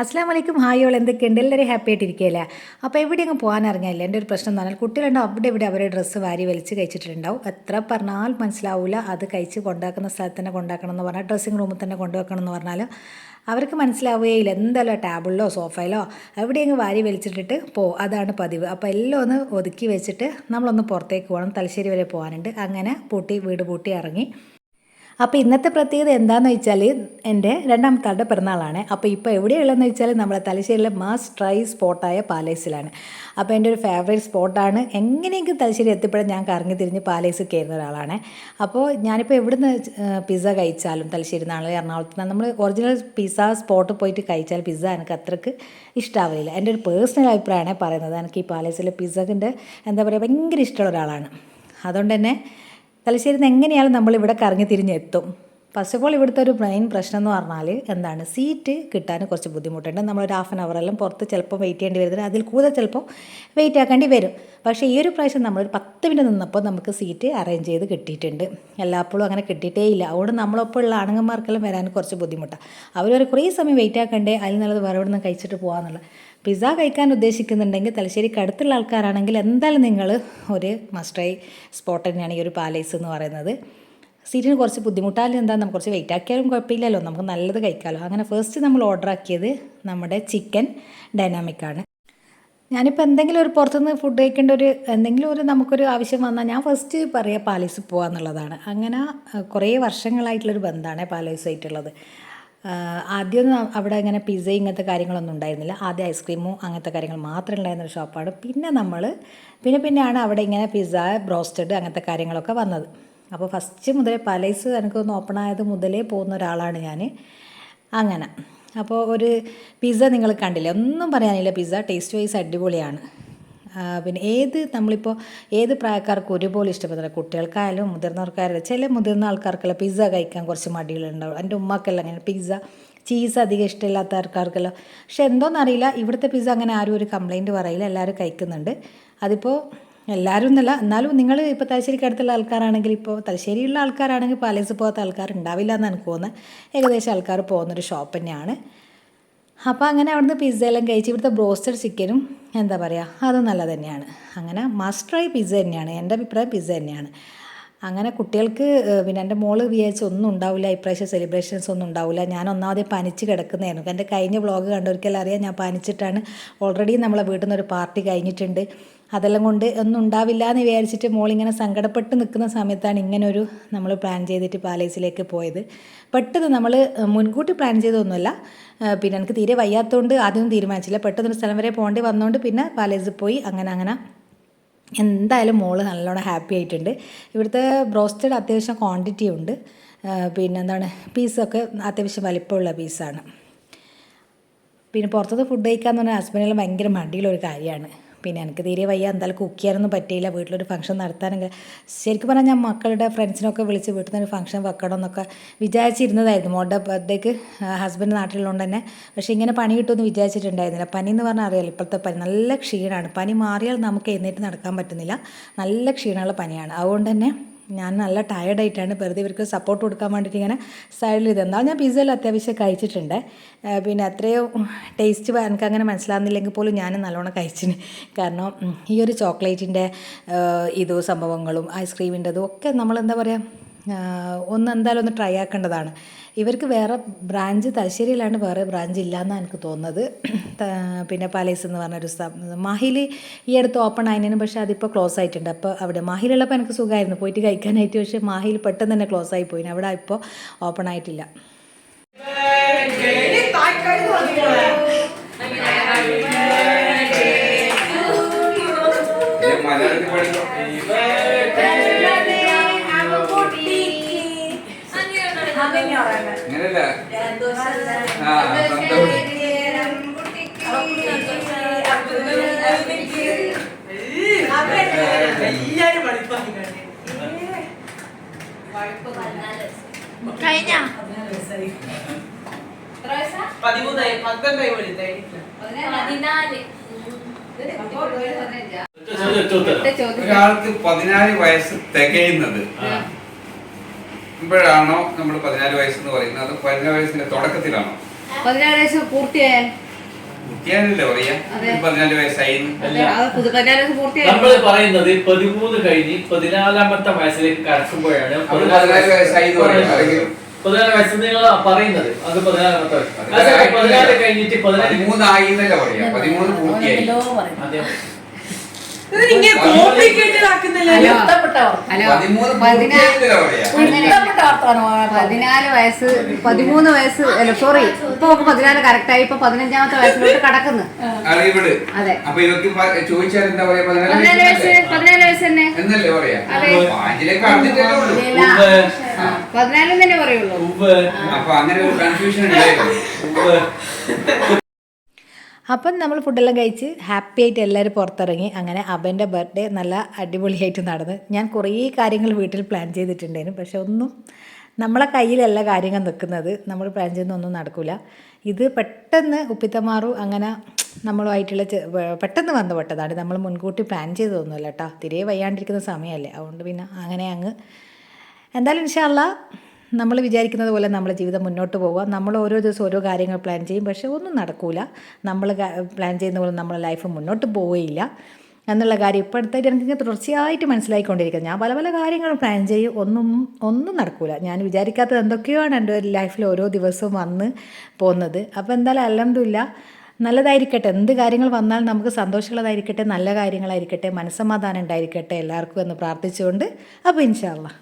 അസ്ലാം വലൈക്കും hi all എന്തൊക്കെയുണ്ട്? എല്ലാവരും ഹാപ്പി ആയിട്ടിരിക്കുകയല്ലേ? അപ്പോൾ എവിടെയെങ്കിലും പോകാൻ ഇറങ്ങിയില്ല എന്റെ ഒരു പ്രശ്നം എന്ന് പറഞ്ഞാൽ കുട്ടികളുണ്ടാവും അവിടെ ഇവിടെ അവരുടെ ഡ്രസ്സ് വാരി വലിച്ച് കഴിച്ചിട്ടുണ്ടാവും. എത്ര പറഞ്ഞാൽ മനസ്സിലാവില്ല അത് കഴിച്ച് കൊണ്ടാക്കുന്ന സ്ഥലത്ത് തന്നെ കൊണ്ടാക്കണം എന്ന് പറഞ്ഞാൽ ഡ്രസ്സിങ് റൂമിൽ തന്നെ കൊണ്ടുവെക്കണം എന്ന് പറഞ്ഞാൽ അവർക്ക് മനസ്സിലാവുകയില്ല. എന്തായാലും ടേബിളിലോ സോഫയിലോ എവിടെയെങ്കിലും വാരി വലിച്ചിട്ടിട്ട് പോ അതാണ് പതിവ്. അപ്പോൾ എല്ലാം ഒന്ന് ഒതുക്കി വെച്ചിട്ട് നമ്മളൊന്ന് പുറത്തേക്ക് പോകണം. തലശ്ശേരി വരെ പോകാനുണ്ട്. അങ്ങനെ പൂട്ടി വീട് പൂട്ടി ഇറങ്ങി. അപ്പോൾ ഇന്നത്തെ പ്രത്യേകത എന്താണെന്ന് വെച്ചാൽ എന്റെ രണ്ടാമത്തെ ആളുടെ പിറന്നാളാണ്. അപ്പോൾ ഇപ്പോൾ എവിടെയുള്ളതെന്ന് വെച്ചാൽ നമ്മുടെ തലശ്ശേരിയിലെ മാസ് ട്രൈ സ്പോട്ടായ പാലേസിലാണ്. അപ്പോൾ എന്റെ ഒരു ഫേവറേറ്റ് സ്പോട്ടാണ്. എങ്ങനെയെങ്കിലും തലശ്ശേരി എത്തിപ്പെടാൻ ഞാൻ കറങ്ങി തിരിഞ്ഞ് പാലേസ് കയറുന്ന ഒരാളാണ്. അപ്പോൾ ഞാനിപ്പോൾ എവിടുന്ന് പിസ്സ കഴിച്ചാലും തലശ്ശേരി നാളെ എറണാകുളത്ത് നിന്ന് നമ്മൾ ഒറിജിനൽ പിസ്സ സ്പോട്ട് പോയിട്ട് കഴിച്ചാൽ പിസ്സ എനിക്ക് അത്രയ്ക്ക് ഇഷ്ടാവില്ല എന്റെ ഒരു പേഴ്സണൽ അഭിപ്രായമാണ് പറയുന്നത്. എനിക്ക് ഈ പാലേസിലെ പിസ്സക്കിന്റെ എന്താ പറയുക ഭയങ്കര ഇഷ്ടമുള്ള ഒരാളാണ്. അതുകൊണ്ട് തന്നെ തലശ്ശേരിയിൽ നിന്ന് എങ്ങനെയാണ് നമ്മൾ ഇവിടെ കറങ്ങി തിരിഞ്ഞെത്തും. ഫസ്റ്റ് ഓഫ് ഓൾ ഇവിടുത്തെ ഒരു മെയിൻ പ്രശ്നം എന്ന് പറഞ്ഞാൽ എന്താണ്? സീറ്റ് കിട്ടാൻ കുറച്ച് ബുദ്ധിമുട്ടുണ്ട്. ഒരു ഹാഫ് ആൻ അവറെല്ലാം പുറത്ത് ചിലപ്പോൾ വെയിറ്റ് ചെയ്യേണ്ടി വരുന്നത് അതിൽ കൂടുതൽ ചിലപ്പോൾ വെയിറ്റ് ആക്കേണ്ടി വരും. പക്ഷേ ഈ ഒരു പ്രാവശ്യം നമ്മളൊരു പത്ത് മിനിറ്റ് നിന്നപ്പോൾ നമുക്ക് സീറ്റ് അറേഞ്ച് ചെയ്ത് കിട്ടിയിട്ടുണ്ട്. എല്ലാപ്പോഴും അങ്ങനെ കിട്ടിയിട്ടേ ഇല്ല. അതുകൊണ്ട് നമ്മളൊപ്പം ഉള്ള ആണുങ്ങന്മാർക്കെല്ലാം വരാൻ കുറച്ച് ബുദ്ധിമുട്ടാണ് അവർ കുറേ സമയം വെയിറ്റ് ആക്കണ്ടേ? അതിൽ നല്ലത് വേറെ എവിടെ നിന്ന് കഴിച്ചിട്ട് പോകാമെന്നുള്ള പിസ്സ കഴിക്കാൻ ഉദ്ദേശിക്കുന്നുണ്ടെങ്കിൽ തലശ്ശേരിക്ക് അടുത്തുള്ള ആൾക്കാരാണെങ്കിൽ എന്തായാലും നിങ്ങൾ ഒരു മസ്റ്റായി സ്പോട്ട് തന്നെയാണ് ഈ ഒരു പാലേസ് എന്ന് പറയുന്നത്. സീറ്റിന് കുറച്ച് ബുദ്ധിമുട്ടാലും എന്താ നമുക്ക് കുറച്ച് വെയിറ്റ് ആക്കിയാലും കുഴപ്പമില്ലല്ലോ. നമുക്ക് നല്ലത് കഴിക്കാമല്ലോ അങ്ങനെ ഫസ്റ്റ് നമ്മൾ ഓർഡർ ആക്കിയത് നമ്മുടെ ചിക്കൻ ഡൈനാമിക്കാണ് ഞാനിപ്പോൾ എന്തെങ്കിലും ഒരു പുറത്തുനിന്ന് ഫുഡ് കഴിക്കേണ്ട ഒരു എന്തെങ്കിലും ഒരു നമുക്കൊരു ആവശ്യം വന്നാൽ ഞാൻ ഫസ്റ്റ് പറയുക പാലേസ് പോകുക എന്നുള്ളതാണ് അങ്ങനെ കുറേ വർഷങ്ങളായിട്ടുള്ളൊരു ബന്ധമാണ് പാലേസുമായിട്ടുള്ളത് ആദ്യമൊന്നും അവിടെ ഇങ്ങനെ പിസ്സ ഇങ്ങനത്തെ കാര്യങ്ങളൊന്നും ഉണ്ടായിരുന്നില്ല. ആദ്യം ഐസ്ക്രീമും അങ്ങനത്തെ കാര്യങ്ങൾ മാത്രമേ ഉണ്ടായിരുന്ന ഒരു ഷോപ്പാണ് പിന്നെ നമ്മൾ പിന്നെ പിന്നെയാണ് അവിടെ ഇങ്ങനെ പിസ്സ ബ്രോസ്റ്റഡ് അങ്ങനത്തെ കാര്യങ്ങളൊക്കെ വന്നത്. അപ്പോൾ ഫസ്റ്റ് മുതലേ പലൈസ് എനിക്കൊന്ന് ഓപ്പൺ ആയത് മുതലേ പോകുന്ന ഒരാളാണ് ഞാൻ അങ്ങനെ. അപ്പോൾ ഒരു പിസ്സ നിങ്ങൾ കണ്ടില്ല? ഒന്നും പറയാനില്ല പിസ്സ ടേസ്റ്റ് വൈസ് അടിപൊളിയാണ്. പിന്നെ ഏത് നമ്മളിപ്പോൾ ഏത് പ്രായക്കാർക്കും ഒരുപോലെ ഇഷ്ടപ്പെടുന്നില്ല കുട്ടികൾക്കായാലും മുതിർന്നവർക്കായാലും ചില മുതിർന്ന ആൾക്കാർക്കെല്ലാം പിസ്സ കഴിക്കാൻ കുറച്ച് മടികളുണ്ടാവും. എന്റെ ഉമ്മക്കെല്ലാം അങ്ങനെ പിസ്സ ചീസ് അധികം ഇഷ്ടമില്ലാത്ത ആൾക്കാർക്കെല്ലാം. പക്ഷെ എന്തോന്നറിയില്ല ഇവിടുത്തെ പിസ്സ അങ്ങനെ ആരും ഒരു കംപ്ലൈന്റ് പറയില്ല എല്ലാവരും കഴിക്കുന്നുണ്ട്. അതിപ്പോൾ എല്ലാവരും എന്നല്ല എന്നാലും നിങ്ങൾ ഇപ്പോൾ തലശ്ശേരിക്ക് അടുത്തുള്ള ആൾക്കാരാണെങ്കിൽ ഇപ്പോൾ തലശ്ശേരിയുള്ള ആൾക്കാരാണെങ്കിൽ പാലേസ് പോകാത്ത ആൾക്കാർ ഉണ്ടാവില്ല എന്ന് എനിക്ക് തോന്നുന്നത്. ഏകദേശം ആൾക്കാർ പോകുന്നൊരു ഷോപ്പ് തന്നെയാണ്. അപ്പോൾ അങ്ങനെ അവിടുന്ന് പിസ്സ എല്ലാം കഴിച്ച് ഇവിടുത്തെ ബ്രോസ്റ്റഡ് ചിക്കനും എന്താ പറയുക അത് നല്ല തന്നെയാണ്. അങ്ങനെ മസ്റ്റ് ട്രൈ പിസ്സ തന്നെയാണ് എന്റെ അഭിപ്രായം പിസ്സ തന്നെയാണ്. അങ്ങനെ കുട്ടികൾക്ക് പിന്നെ എന്റെ മോൾ വിചാരിച്ച് ഒന്നും ഉണ്ടാവില്ല ഇപ്രാവശ്യം സെലിബ്രേഷൻസ് ഒന്നും ഉണ്ടാവില്ല ഞാൻ ഒന്നാമതേ പനിച്ച് കിടക്കുന്നതായിരുന്നു. എന്റെ കഴിഞ്ഞ വ്ളോഗ് കണ്ടവർക്കെല്ലാം അറിയാം ഞാൻ പനിച്ചിട്ടാണ് ഓൾറെഡി നമ്മളെ വീട്ടിൽ നിന്ന് ഒരു പാർട്ടി കഴിഞ്ഞിട്ടുണ്ട്. അതെല്ലാം കൊണ്ട് ഒന്നും ഉണ്ടാവില്ല എന്ന് വിചാരിച്ചിട്ട് മോളിങ്ങനെ സങ്കടപ്പെട്ട് നിൽക്കുന്ന സമയത്താണ് ഇങ്ങനൊരു നമ്മൾ പ്ലാൻ ചെയ്തിട്ട് പാലേസിലേക്ക് പോയത്. പെട്ടെന്ന് നമ്മൾ മുൻകൂട്ടി പ്ലാൻ ചെയ്തൊന്നുമല്ല പിന്നെ എനിക്ക് തീരെ വയ്യാത്തതുകൊണ്ട് ആദ്യം തീരുമാനിച്ചില്ല. പെട്ടെന്നൊരു സ്ഥലം വരെ പോകേണ്ടി വന്നുകൊണ്ട് പിന്നെ പാലേസിൽ പോയി അങ്ങനെ അങ്ങനെ. എന്തായാലും മോൾ നല്ലോണം ഹാപ്പി ആയിട്ടുണ്ട്. ഇവിടുത്തെ ബ്രോസ്റ്റഡ് അത്യാവശ്യം ക്വാണ്ടിറ്റി ഉണ്ട്. പിന്നെ എന്താണ് പീസൊക്കെ അത്യാവശ്യം വലിപ്പമുള്ള പീസാണ് പിന്നെ പുറത്തുനിന്ന് ഫുഡ് കഴിക്കാമെന്ന് പറഞ്ഞാൽ ഹസ്ബൻഡിനെല്ലാം ഭയങ്കര മടിയുള്ള ഒരു കാര്യമാണ്. പിന്നെ എനിക്ക് തീരെ വയ്യ. എന്തായാലും കുക്ക് ചെയ്യാനൊന്നും പറ്റിയില്ല. വീട്ടിലൊരു ഫംഗ്ഷൻ നടത്താനെങ്കിൽ ശരിക്കും പറഞ്ഞാൽ ഞാൻ മക്കളുടെ ഫ്രണ്ട്സിനൊക്കെ വിളിച്ച് വീട്ടിൽ നിന്ന് ഫംഗ്ഷൻ വെക്കണം എന്നൊക്കെ വിചാരിച്ചിരുന്നതായിരുന്നു. മോളുടെ ബർത്ത്ഡേക്ക് ഹസ്ബൻഡ് നാട്ടിലുള്ളതുകൊണ്ട് തന്നെ. പക്ഷേ ഇങ്ങനെ പണി കിട്ടുമെന്ന് വിചാരിച്ചിട്ടുണ്ടായിരുന്നില്ല. പനി എന്ന് പറഞ്ഞാൽ അറിയാലോ ഇപ്പോഴത്തെ പനി. നല്ല ക്ഷീണമാണ് പനി മാറിയാൽ നമുക്ക് എഴുന്നേറ്റ് നടക്കാൻ പറ്റുന്നില്ല. നല്ല ക്ഷീണമുള്ള പനിയാണ്. അതുകൊണ്ട് തന്നെ ഞാൻ നല്ല ടയർഡായിട്ടാണ് വെറുതെ ഇവർക്ക് സപ്പോർട്ട് കൊടുക്കാൻ വേണ്ടിയിട്ട് ഇങ്ങനെ സൈഡിൽ ഇത് എന്താ ഞാൻ പിസ്സയിൽ അത്യാവശ്യം കഴിച്ചിട്ടുണ്ട്. പിന്നെ അത്രയോ ടേസ്റ്റ് എനിക്ക് അങ്ങനെ മനസ്സിലാകുന്നില്ലെങ്കിൽ പോലും ഞാൻ നല്ലോണം കഴിച്ചിന്. കാരണം ഈ ഒരു ചോക്ലേറ്റിന്റെ ഇത് സംഭവങ്ങളും ഐസ്ക്രീമിന്റെതും ഒക്കെ നമ്മൾ എന്താ പറയുക ഒന്ന് എന്തായാലും ഒന്ന് ട്രൈ ആക്കേണ്ടതാണ്. ഇവർക്ക് വേറെ ബ്രാഞ്ച് തലശ്ശേരിയിലാണ് വേറെ ബ്രാഞ്ച് ഇല്ലയെന്നാണ് എനിക്ക് തോന്നുന്നത്. പിന്നെ പാലേസ് എന്ന് പറഞ്ഞൊരു മാഹിൽ ഈ അടുത്ത് ഓപ്പൺ ആയതിനും പക്ഷേ അതിപ്പോൾ ക്ലോസ് ആയിട്ടുണ്ട്. അപ്പോൾ അവിടെ മാഹിലുള്ളപ്പോൾ എനിക്ക് സുഖമായിരുന്നു. പോയിട്ട് കഴിക്കാനായിട്ട് പക്ഷേ മാഹിൽ പെട്ടെന്ന് തന്നെ ക്ലോസ് ആയി പോയി അവിടെ ഇപ്പോൾ ഓപ്പൺ ആയിട്ടില്ല. മലയാളത്തിൽ പഠിക്കും ആ സന്തോഷം. എല്ലാരും വളിപ്പാക്കിക്കാണ്. കഴിഞ്ഞ? പതിമൂന്നായി പന്ത്രണ്ടായി വലുതായി പതിനാല്. ഒരാൾക്ക് പതിനാല് വയസ്സ് തികയുന്നത്. ഇപ്പോഴാണോ നമ്മൾ പതിനാല് വയസ്സ് എന്ന് പറയുന്നത്? അത് പതിനാല് വയസ്സിന്റെ തുടക്കത്തിലാണോ? പതിനാല് വയസ്സ് പൂർത്തിയായാൽ. പറയാ. പതിനാല് വയസ്സായി നമ്മൾ പറയുന്നത് പതിമൂന്ന് കഴിഞ്ഞ് പതിനാലാമത്തെ വയസ്സിലേക്ക് കടക്കുമ്പോഴാണ് അപ്പോൾ പതിനാല് വയസ്സായി എന്ന് പറയുന്നത്? പതിനാല് വയസ്സ് നിങ്ങൾ പറയുന്നത്. അത് പതിനാലാമത്തെ വയസ്സ്. പതിനാല് അതെ, കഴിഞ്ഞിട്ട് പതിനാല് പതിമൂന്നായി എന്നല്ല പറയാ? പതിമൂന്ന് പൂർത്തിയായി. അതെ. പതിനാല് വയസ്സ് പതിമൂന്ന്. വയസ്സ് അല്ല സോറി ഇപ്പൊ നമുക്ക് പതിനാല് കറക്റ്റായി ഇപ്പൊ പതിനഞ്ചാമത്തെ വയസ്സിലോട്ട് കടക്കുന്നു. അതെ. അപ്പൊ ഇവർക്ക് ചോദിച്ചാൽ എന്താ പറയാ പതിനാല് പതിനാല് വയസ്സ് വയസ്സല്ലേ? പതിനാല് വയസ്സ് തന്നെ. പതിനാലും പറയുള്ളൂ. അപ്പൊ അങ്ങനെ ഒരു കൺഫ്യൂഷൻ ഉണ്ടായിരുന്നു. അപ്പം നമ്മൾ ഫുഡെല്ലാം കഴിച്ച് ഹാപ്പി ആയിട്ട് എല്ലാവരും പുറത്തിറങ്ങി. അങ്ങനെ അബന്റെ ബർത്ത്ഡേ നല്ല അടിപൊളിയായിട്ട് നടന്ന്. ഞാൻ കുറേ കാര്യങ്ങൾ വീട്ടിൽ പ്ലാൻ ചെയ്തിട്ടുണ്ടായിരുന്നു. പക്ഷെ ഒന്നും നമ്മളെ കയ്യിലല്ല കാര്യങ്ങൾ നിൽക്കുന്നത്. നമ്മൾ പ്ലാൻ ചെയ്യുന്നൊന്നും നടക്കില്ല ഇത് പെട്ടെന്ന് ഉപ്പിത്തമാറു അങ്ങനെ നമ്മളുമായിട്ടുള്ള പെട്ടെന്ന് ബന്ധപ്പെട്ടതാണ് നമ്മൾ മുൻകൂട്ടി പ്ലാൻ ചെയ്തതൊന്നുമല്ല കേട്ടോ. തിരെ വയ്യാണ്ടിരിക്കുന്ന സമയമല്ലേ. അതുകൊണ്ട് പിന്നെ അങ്ങനെ അങ്ങ്. എന്തായാലും ഇൻഷാല്ല നമ്മൾ വിചാരിക്കുന്നത് പോലെ നമ്മുടെ ജീവിതം മുന്നോട്ട് പോവുക. നമ്മൾ ഓരോ ദിവസം ഓരോ കാര്യങ്ങൾ പ്ലാൻ ചെയ്യും. പക്ഷേ ഒന്നും നടക്കില്ല നമ്മൾ പ്ലാൻ ചെയ്യുന്ന പോലെ നമ്മുടെ ലൈഫ് മുന്നോട്ട് പോവുകയില്ല. എന്നുള്ള കാര്യം ഇപ്പോഴത്തെ എനിക്ക് തുടർച്ചയായിട്ട് മനസ്സിലായിക്കൊണ്ടിരിക്കുന്നത്. ഞാൻ പല പല കാര്യങ്ങളും പ്ലാൻ ചെയ്യും. ഒന്നും ഒന്നും നടക്കില്ല ഞാൻ വിചാരിക്കാത്തത് എന്തൊക്കെയാണ് എന്റെ ലൈഫിൽ ഓരോ ദിവസവും വന്ന് പോകുന്നത്. അപ്പോൾ എന്തായാലും അലഹമില്ല നല്ലതായിരിക്കട്ടെ. എന്ത് കാര്യങ്ങൾ വന്നാലും നമുക്ക് സന്തോഷമുള്ളതായിരിക്കട്ടെ. നല്ല കാര്യങ്ങളായിരിക്കട്ടെ. മനസ്സമാധാനം ഉണ്ടായിരിക്കട്ടെ എല്ലാവർക്കും എന്ന് പ്രാർത്ഥിച്ചുകൊണ്ട്. അപ്പോൾ ഇൻഷാല്ല